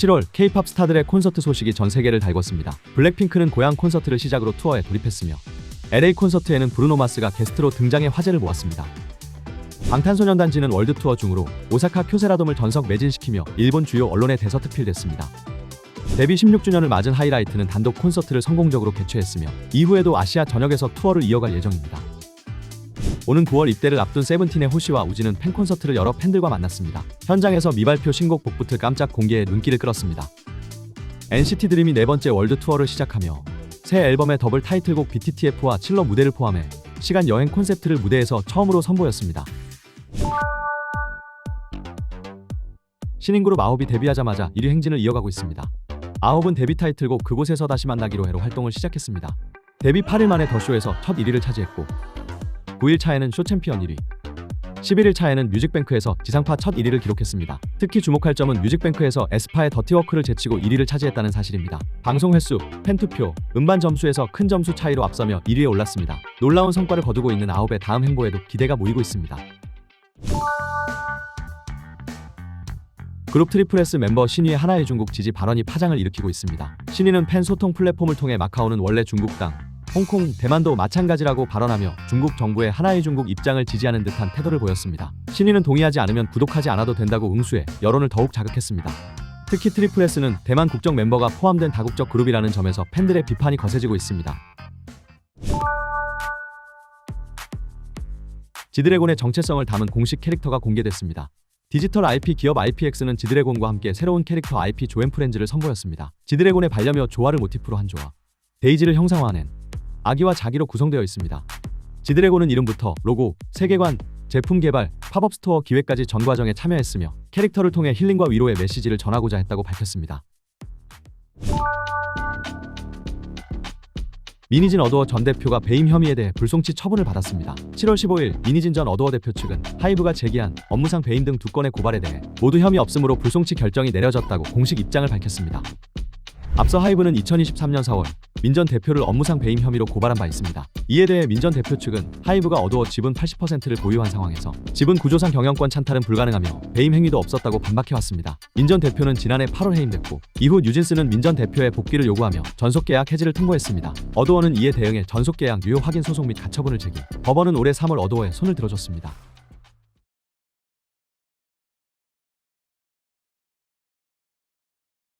7월 K-팝 스타들의 콘서트 소식이 전 세계를 달궜습니다. 블랙핑크는 고향 콘서트를 시작으로 투어에 돌입했으며 LA 콘서트에는 브루노 마스가 게스트로 등장해 화제를 모았습니다. 방탄소년단지는 월드 투어 중으로 오사카 쿄세라돔을 전석 매진시키며 일본 주요 언론에 대서특필됐습니다. 데뷔 16주년을 맞은 하이라이트는 단독 콘서트를 성공적으로 개최했으며 이후에도 아시아 전역에서 투어를 이어갈 예정입니다. 오는 9월 입대를 앞둔 세븐틴의 호시와 우지는 팬 콘서트를 열어 팬들과 만났습니다. 현장에서 미발표 신곡 복부틀 깜짝 공개에 눈길을 끌었습니다. NCT 드림이 네 번째 월드 투어를 시작하며 새 앨범의 더블 타이틀곡 BTTF와 칠러 무대를 포함해 시간 여행 콘셉트를 무대에서 처음으로 선보였습니다. 신인 그룹 아홉이 데뷔하자마자 1위 행진을 이어가고 있습니다. 아홉은 데뷔 타이틀곡 그곳에서 다시 만나기로 해로 활동을 시작했습니다. 데뷔 8일 만에 더쇼에서 첫 1위를 차지했고 9일 차에는 쇼 챔피언 1위 11일 차에는 뮤직뱅크에서 지상파 첫 1위를 기록했습니다. 특히 주목할 점은 뮤직뱅크에서 에스파의 더티워크를 제치고 1위를 차지했다는 사실입니다. 방송 횟수, 팬투표, 음반 점수에서 큰 점수 차이로 앞서며 1위에 올랐습니다. 놀라운 성과를 거두고 있는 아홉의 다음 행보에도 기대가 모이고 있습니다. 그룹 트리플S 멤버 신위의 하나의 중국 지지 발언이 파장을 일으키고 있습니다. 신위는 팬 소통 플랫폼을 통해 마카오는 원래 중국 땅, 홍콩, 대만도 마찬가지라고 발언하며 중국 정부의 하나의 중국 입장을 지지하는 듯한 태도를 보였습니다. 신위는 동의하지 않으면 구독하지 않아도 된다고 응수해 여론을 더욱 자극했습니다. 특히 트리플 S는 대만 국적 멤버가 포함된 다국적 그룹이라는 점에서 팬들의 비판이 거세지고 있습니다. 지드래곤의 정체성을 담은 공식 캐릭터가 공개됐습니다. 디지털 IP 기업 IPX는 지드래곤과 함께 새로운 캐릭터 IP 조앤프렌즈를 선보였습니다. 지드래곤의 반려묘 조화를 모티프로 한 조화, 데이지를 형상화하는 아기와 자기로 구성되어 있습니다. 지드래곤은 이름부터 로고, 세계관, 제품 개발, 팝업 스토어 기획까지 전 과정에 참여했으며 캐릭터를 통해 힐링과 위로의 메시지를 전하고자 했다고 밝혔습니다. 미니진 어도어 전 대표가 배임 혐의에 대해 불송치 처분을 받았습니다. 7월 15일 미니진 전 어도어 대표 측은 하이브가 제기한 업무상 배임 등 두 건의 고발에 대해 모두 혐의 없음으로 불송치 결정이 내려졌다고 공식 입장을 밝혔습니다. 앞서 하이브는 2023년 4월 민 전 대표를 업무상 배임 혐의로 고발한 바 있습니다. 이에 대해 민 전 대표 측은 하이브가 어두어 지분 80%를 보유한 상황에서 지분 구조상 경영권 찬탈은 불가능하며 배임 행위도 없었다고 반박해왔습니다. 민 전 대표는 지난해 8월 해임됐고 이후 뉴진스는 민 전 대표의 복귀를 요구하며 전속계약 해지를 통보했습니다. 어도어는 이에 대응해 전속계약 유효 확인 소송 및 가처분을 제기, 법원은 올해 3월 어도어에 손을 들어줬습니다.